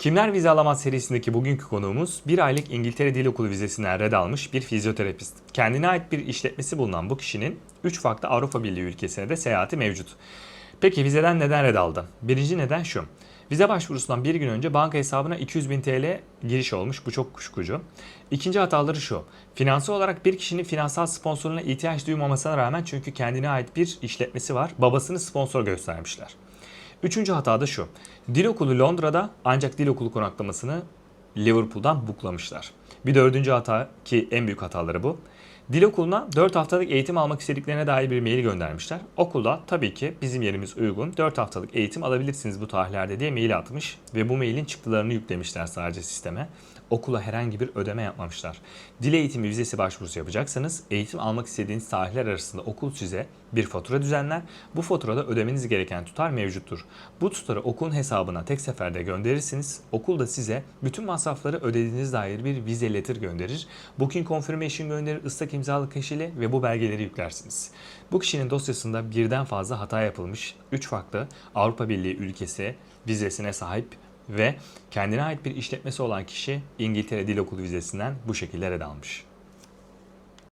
Kimler Vize Alamaz serisindeki bugünkü konuğumuz bir aylık İngiltere Dil Okulu vizesinden red almış bir fizyoterapist. Kendine ait bir işletmesi bulunan bu kişinin 3 farklı Avrupa Birliği ülkesine de seyahati mevcut. Peki vizeden neden red aldı? Birinci neden şu. Vize başvurusundan bir gün önce banka hesabına 200 bin TL giriş olmuş. Bu çok kuşkucu. İkinci hataları şu. Finansal olarak bir kişinin finansal sponsoruna ihtiyaç duymamasına rağmen çünkü kendine ait bir işletmesi var. Babasını sponsor göstermişler. Üçüncü hata da şu. Dil okulu Londra'da ancak dil okulu konaklamasını Liverpool'dan buklamışlar. Bir dördüncü hata ki en büyük hataları bu. Dil okuluna 4 haftalık eğitim almak istediklerine dair bir mail göndermişler. Okulda tabii ki bizim yerimiz uygun 4 haftalık eğitim alabilirsiniz bu tarihlerde diye mail atmış. Ve bu mailin çıktılarını yüklemişler sadece sisteme. Okula herhangi bir ödeme yapmamışlar. Dil eğitimi vizesi başvurusu yapacaksanız eğitim almak istediğiniz tarihler arasında okul size bir fatura düzenler. Bu faturada ödemeniz gereken tutar mevcuttur. Bu tutarı okulun hesabına tek seferde gönderirsiniz. Okul da size bütün masrafları ödediğiniz dair bir vize letter gönderir. Booking confirmation gönderir ıslak imzalı kaşeli ve bu belgeleri yüklersiniz. Bu kişinin dosyasında birden fazla hata yapılmış. 3 farklı Avrupa Birliği ülkesi vizesine sahip ve kendine ait bir işletmesi olan kişi İngiltere Dil Okulu vizesinden bu şekilde red almış.